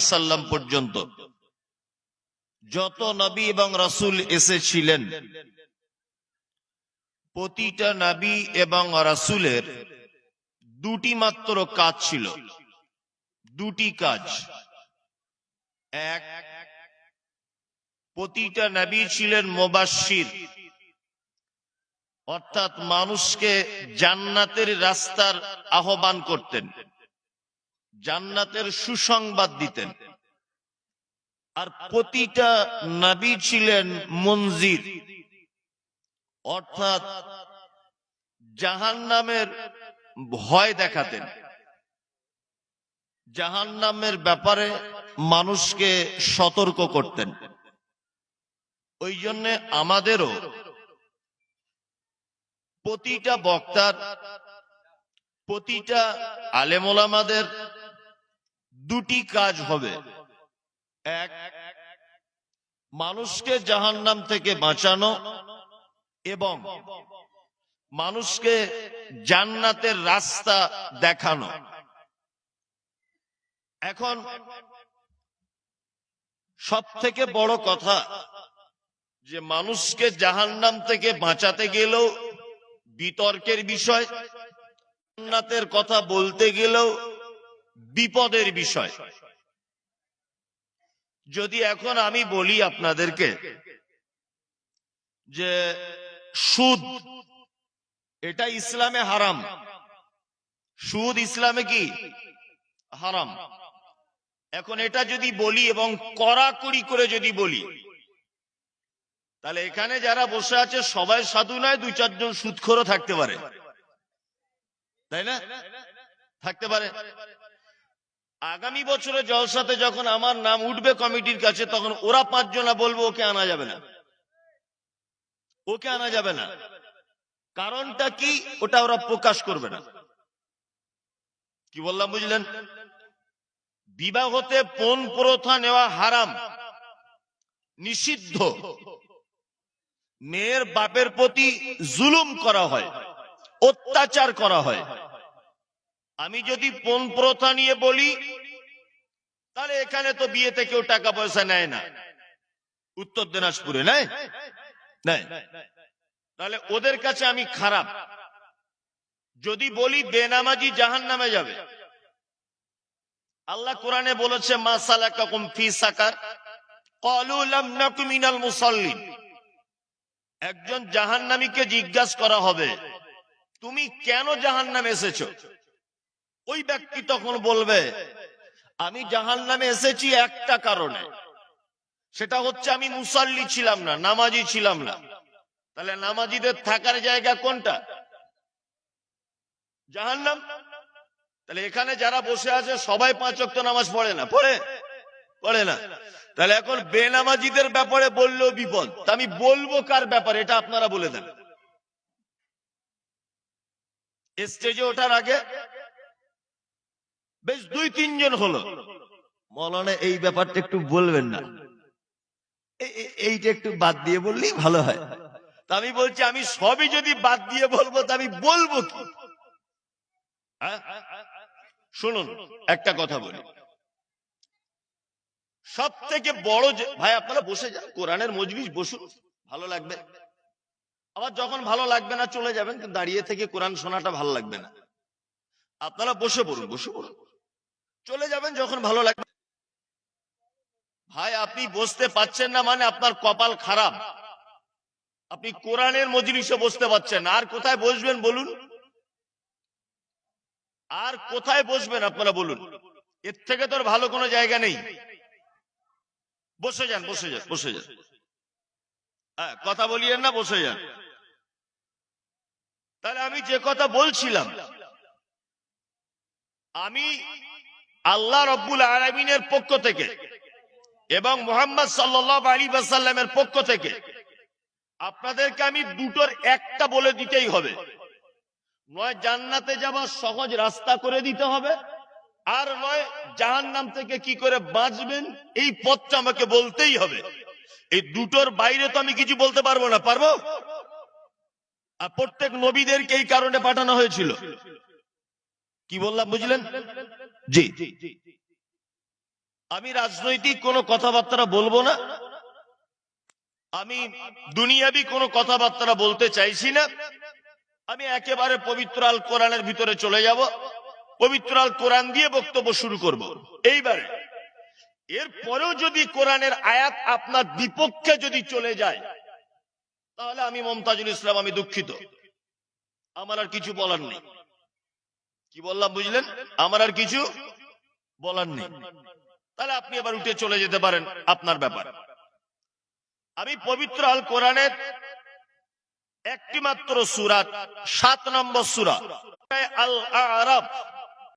সাল্লাম পর্যন্ত। যত নবী এবং রাসূল এসেছিলেন, প্রতিটা নবী এবং রাসূলের দুটি মাত্র কাজ ছিল। দুটি কাজ। এক, প্রতিটা নবী ছিলেন মোবাশির অর্থাৎ মানুষকে জান্নাতের রাস্তার আহ্বান করতেন। জান্নাতের সুসংবাদ দিতেন। আর প্রতিটা নাবি ছিলেন মঞ্জির অর্থাৎ জাহান নামের ভয় দেখাতেন। জাহান নামের ব্যাপারে মানুষকে সতর্ক করতেন। ওই জন্যে আমাদেরও প্রতিটা বক্তার, প্রতিটা আলেমোলামাদের দুটি কাজ হবে। এক, মানুষকে জাহান্নাম থেকে বাঁচানো এবং মানুষকে জান্নাতের রাস্তা দেখানো। এখন সব থেকে বড় কথা যে মানুষকে জাহান্নাম থেকে বাঁচাতে গেলেও বিতর্কের বিষয়, জান্নাতের কথা বলতে গেলেও বিপদের বিষয়। যদি এখন আমি বলি আপনাদেরকে যে সুদ, এটা ইসলামে হারাম। সুদ ইসলামে কি? হারাম। এখন এটা যদি বলি এবং কড়াকড়ি করে যদি বলি, তাহলে এখানে যারা বসে আছে সবাই সাধু নয়, দুই চারজন সুদখোরও থাকতে পারে। তাই না? থাকতে পারে। আগামী বছরে জলসাতে যখন আমার নাম উঠবে কমিটির কাছে, তখন ওরা পাঁচজনা বলব, ওকে আনা যাবে না। ওকে আনা যাবে না। কারণটা কি? ওটা ওরা প্রকাশ করবে না। কি বললাম, বুঝলেন? বিবাহতে পণ প্রথা নেওয়া হারাম। নিষিদ্ধ। মেয়ের বাপের প্রতি জুলুম করা হয়। অত্যাচার করা হয়। আমি যদি পণ প্রথা নিয়ে বলি, তাহলে এখানে তো বিয়েতে কেউ টাকা পয়সা নেয় না। উত্তর দিনাজপুরে তাহলে ওদের কাছে আমি খারাপ। যদি বলি বেনামাজি জাহান নামে যাবে। আল্লাহ কোরআনে বলেছে মাসালা কম ফি সাকার কলু লাম নাকু মিনাল মুসাল্লিন। একজন জাহান্নামীকে জিজ্ঞাসা করা হবে, তুমি কেন জাহান্নামে এসেছ? ওই ব্যক্তি তখন বলবে, আমি জাহান্নামে এসেছি একটা কারণে। সেটা হচ্ছে আমি মুসাল্লি ছিলাম না, নামাজি ছিলাম না। তাহলে নামাজিদের থাকার জায়গা কোনটা? জাহান্নাম? তাহলে এখানে যারা বসে আছে, সবাই পাঁচ অক্ত নামাজ পড়ে না? পড়ে? পড়ে না। তাহলে এখন বেনামাজিদের ব্যাপারে বললেও বিপদ। তা আমি বলব কার ব্যাপারে, এটা আপনারা বলে দেন। স্টেজে ওঠার আগে বেশ দুই, তিনজন হলো। মৌলানা, এই ব্যাপারটা একটু বলবেন না। এইটা একটু বাদ দিয়ে বললেই ভালো হয়। তা আমি বলছি, আমি সবই যদি বাদ দিয়ে বলব, তা আমি বলব কি? হ্যাঁ? শুনুন, একটা কথা বলি। সব থেকে বড় ভাই, আপনারা বসে যান, কোরআনের মজলিস বসুন, ভালো লাগবে। আবার যখন ভালো লাগবে না, চলে যাবেন দাঁড়িয়ে থেকে কোরআন শোনাটা ভালো লাগবে না। আপনারা বসে পড়ুন বসে পড়ুন। চলে যাবেন যখন ভালো লাগবে। ভাই, আপনি বসতে পাচ্ছেন না মানে আপনার কপাল খারাপ। আপনি কোরআনের মজলিসে বসতে পাচ্ছেন আর কোথায় বসবেন বলুন? আর কোথায় বসবেন আপনারা বলুন? এর থেকে তোর ভালো কোনো জায়গা নেই। বসে যান বসে যান বসে যান। হ্যাঁ কথা বলিয়েন না, বসে যান। তাহলে আমি যে কথা বলছিলাম, আমি আল্লাহ রব্বুল আলমিনের পক্ষ থেকে এবং মোহাম্মদ সাল্লাহ আলী বাসাল্লামের পক্ষ থেকে আপনাদেরকে আমি দুটোর একটা বলে দিতেই হবে। নয়, জান্নাতে যাবার সহজ রাস্তা করে দিতে হবে আর নয় জাহান নাম থেকে কি করে বাঁচবেন এই পথটা আমাকে বলতেই হবে। এই দুটোর বাইরে তো আমি কিছু বলতে পারব না, পারব? আর প্রত্যেক নবীদেরকে এই কারণে পাঠানো হয়েছিল। কি বললাম, বুঝলেন? জি। আমি রাজনৈতিক কোনো কথাবার্তা বলব না। আমি দুনিয়াবি কোনো কথাবার্তা বলতে চাইছি না। আমি একেবারে পবিত্র আল কোরআনের ভিতরে চলে যাব। পবিত্র আল কোরআন দিয়ে বক্তব্য শুরু করব। এইবারে এরপরেও যদি কোরআনের আয়াত আপনার বিপক্ষে যদি চলে যায়, তাহলে আমি মমতাজুল ইসলাম, আমি দুঃখিত। আমার আর কিছু বলার নেই। কি বললাম বুঝলেন? আমার আর কিছু বলার নেই। তাহলে আপনি এবার উঠে চলে যেতে পারেন আপনার ব্যাপার। আমি পবিত্র আল কোরআনের একটি মাত্র সুরাত, সাত নম্বর সুরা। আল আরব